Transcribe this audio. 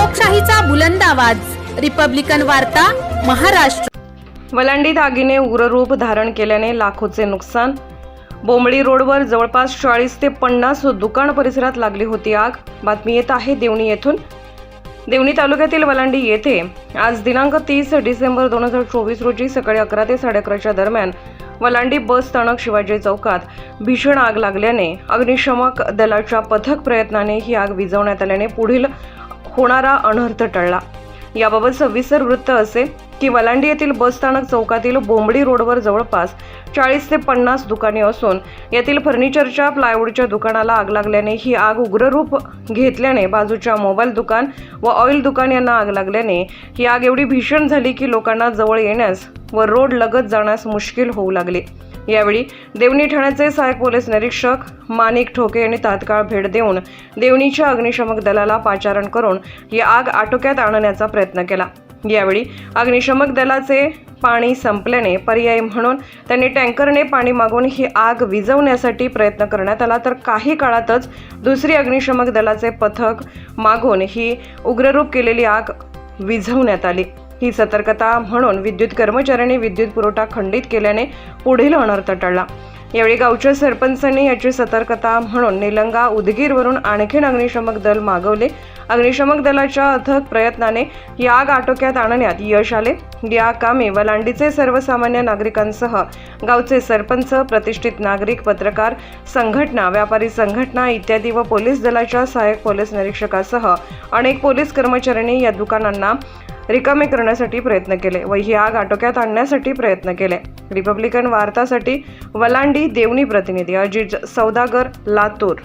लोकशाहीचा बुलंद आवाज. रिपब्लिकन वार्ता महाराष्ट्र. वलांडी दागिने उग्ररूप धारण केल्याने लाखोचे नुकसान. बोंबळी रोडवर जवळपास चाळीस ते पन्नास दुकान परिसरात लागली होती आग. बातमी येत आहे देवणी येथून. देवणी तालुक्यातील वलांडी येथे आज दिनांक तीस डिसेंबर दोन हजार चोवीस रोजी सकाळी अकरा ते साडे अकराच्या दरम्यान वलांडी बस स्थानक शिवाजी चौकात भीषण आग लागल्याने अग्निशमक दलाच्या पथक प्रयत्नाने ही आग विझवण्यात आल्याने पुढील होणारा अनर्थ टळला. याबाबत सविस्तर वृत्त असे की वलांडी येथील बसस्थानक चौकातील बोंबडी रोडवर जवळपास चाळीस ते पन्नास दुकाने असून यातील फर्निचरच्या प्लायवूडच्या दुकानाला आग लागल्याने ही आग उग्र रूप घेतल्याने बाजूच्या मोबाईल दुकान व ऑइल दुकान यांना आग लागल्याने ही आग एवढी भीषण झाली की लोकांना जवळ येण्यास व रोड लगत जाण्यास मुश्किल होऊ लागले. यावेळी देवणी ठाण्याचे सहाय्यक पोलीस निरीक्षक मानिक ठोके यांनी तात्काळ भेट देऊन देवणीच्या अग्निशमक दलाला पाचारण करून ही आग आटोक्यात आणण्याचा प्रयत्न केला. यावेळी अग्निशमक दलाचे पाणी संपल्याने पर्याय म्हणून त्यांनी टँकरने पाणी मागून ही आग विझवण्यासाठी प्रयत्न करण्यात आला. तर काही काळातच दुसरी अग्निशमक दलाचे पथक मागून ही उग्ररूप केलेली आग विझवण्यात आली. ही सतर्कता म्हणून विद्युत कर्मचाऱ्यांनी विद्युत पुरवठा खंडित केल्याने पुढील अनर्थ टळला यावेळी गावच्या सरपंचांनी याची सतर्कता म्हणून निलंगा उदगीरवरून आणखीन अग्निशमक दल मागवले. अग्निशमक दलाच्या अथक प्रयत्नाने या आग आटोक्यात आणण्यात यश आले. या कामी वलांडीचे सर्वसामान्य नागरिकांसह गावचे सरपंच प्रतिष्ठित नागरिक पत्रकार संघटना व्यापारी संघटना इत्यादी व पोलीस दलाच्या सहाय्यक पोलीस निरीक्षकासह अनेक पोलीस कर्मचाऱ्यांनी या दुकानांना रिकामे करण्यासाठी प्रयत्न केले व ही आग आटोक्यात आणण्यासाठी प्रयत्न केले. रिपब्लिकन वार्तासाठी वलांडी देवणी प्रतिनिधी अजित सौदागर लातूर.